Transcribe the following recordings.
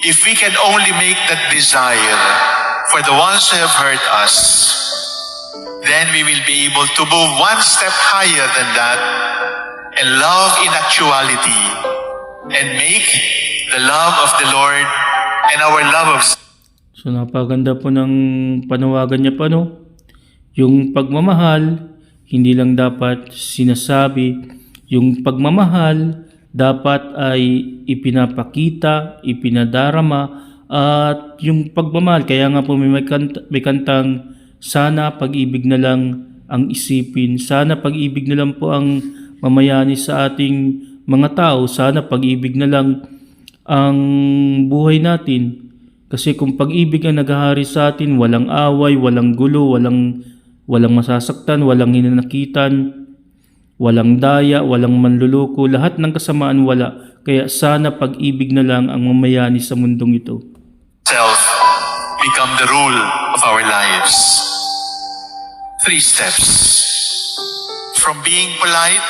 if we can only make that desire for the ones who have hurt us, then we will be able to move one step higher than that and love in actuality and make the love of the Lord and our love of So napaganda po ng panawagan niya pa no. Yung pagmamahal, hindi lang dapat sinasabi. Yung pagmamahal, dapat ay ipinapakita, ipinadarama, at yung pagmamahal, kaya nga po may, may, kanta, may kantang, sana pag-ibig na lang ang isipin, sana pag-ibig na lang po ang mamayani sa ating mga tao, sana pag-ibig na lang ang buhay natin. Kasi kung pag-ibig ang naghahari sa atin, walang away, walang gulo, walang walang masasaktan, walang hinanakitan, walang daya, walang manluloko, lahat ng kasamaan wala. Kaya sana pag-ibig na lang ang mamayani sa mundong ito. self become the rule of our lives. Three steps. From being polite,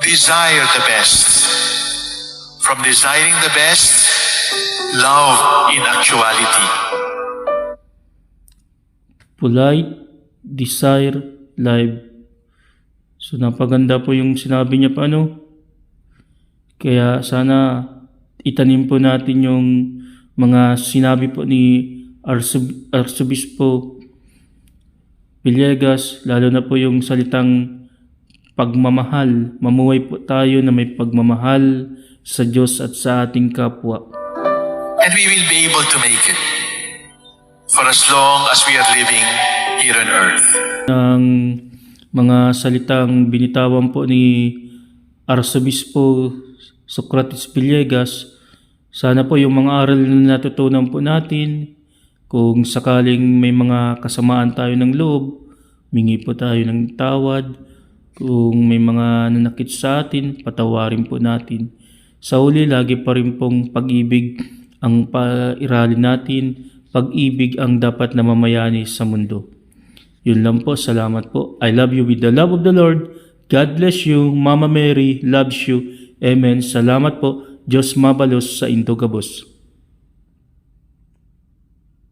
desire the best. From desiring the best, love in actuality. Polite, desire, live. So napaganda po yung sinabi niya pa ano. Kaya sana itanim po natin yung mga sinabi po ni Arsub- Arsobispo Villegas, lalo na po yung salitang pagmamahal. Mamuhay po tayo na may pagmamahal sa Diyos at sa ating kapwa. And we will be able to make it for as long as we are living here on earth. ng mga salitang binitawan po ni Arsobispo Socrates Villegas. Sana po yung mga aral na natutunan po natin, kung sakaling may mga kasamaan tayo ng loob, mingi po tayo ng tawad. Kung may mga nanakit sa atin, patawarin po natin. Sa uli, lagi pa rin pong pag-ibig ang pairalin natin. Pag-ibig ang dapat na mamayani sa mundo. Yun lang po. Salamat po. I love you with the love of the Lord. God bless you. Mama Mary loves you. Amen. Salamat po. Diyos mabalos sa Indogabos.